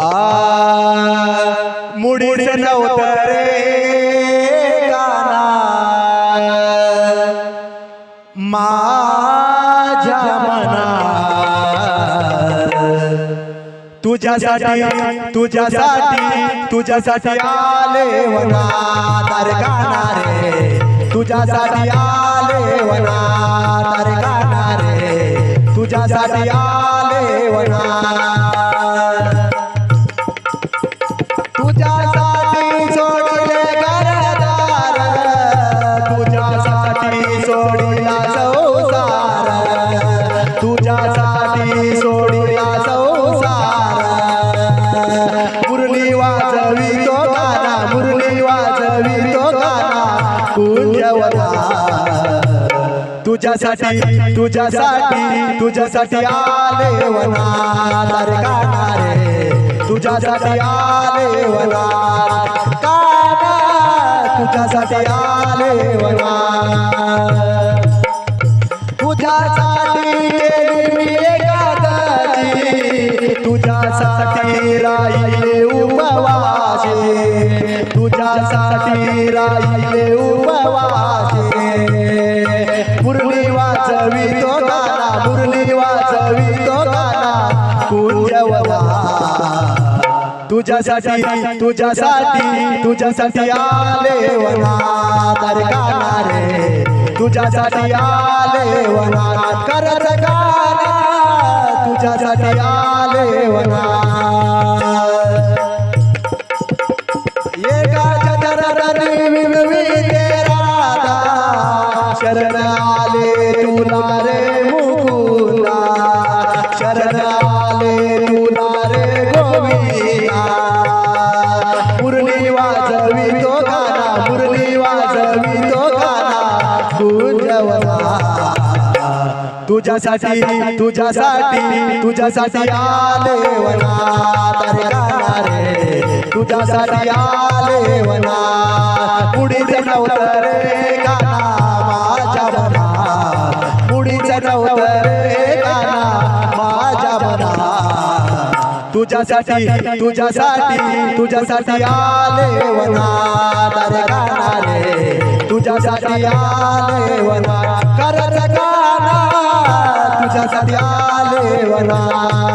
आ मुडीच नव्हतं रे गाना माझ्या मना तुझ्यासाठी तुझ्यासाठी तुझ्यासाठी आले वना तारे गाना रे तुझ्यासाठी आले वना तारे गाना रे तुझ्यासाठी आले वना तुझ्यासाठी सोडिला संसार. मुरली वाजवी तो गाना मुरली वाजवी तो गाना कुंजवना तुझ्यासाठी तुझ्यासाठी तुझ्यासाठी आले वना गाना रे? तुझ्यासाठी आले वना काना तुझ्यासाठी आले वना तुझ्यासाठी राहिले उपवासे. मुरली वाजवी तो गाना मुरली वाजवी तो गाना कुंजवला तुझ्यासाठी तुझ्यासाठी तुझ्यासाठी आले वना तर गाना रे तुझ्यासाठी आले वना करत तुझ्यासाठी तुझ्यासाठी तुझ्यासाठी आले वना तारे गाना रे. तुझ्यासाठी आले वना पुढीच नव्हतं रे गाना माझ्या मना. पुढीच नव्हतं रे गाना माझ्या मना. तुझ्यासाठी तुझ्यासाठी तुझ्यासाठी आले वना तारे गाना रे. तुझ्यासाठी आले वना करत गाना आले वना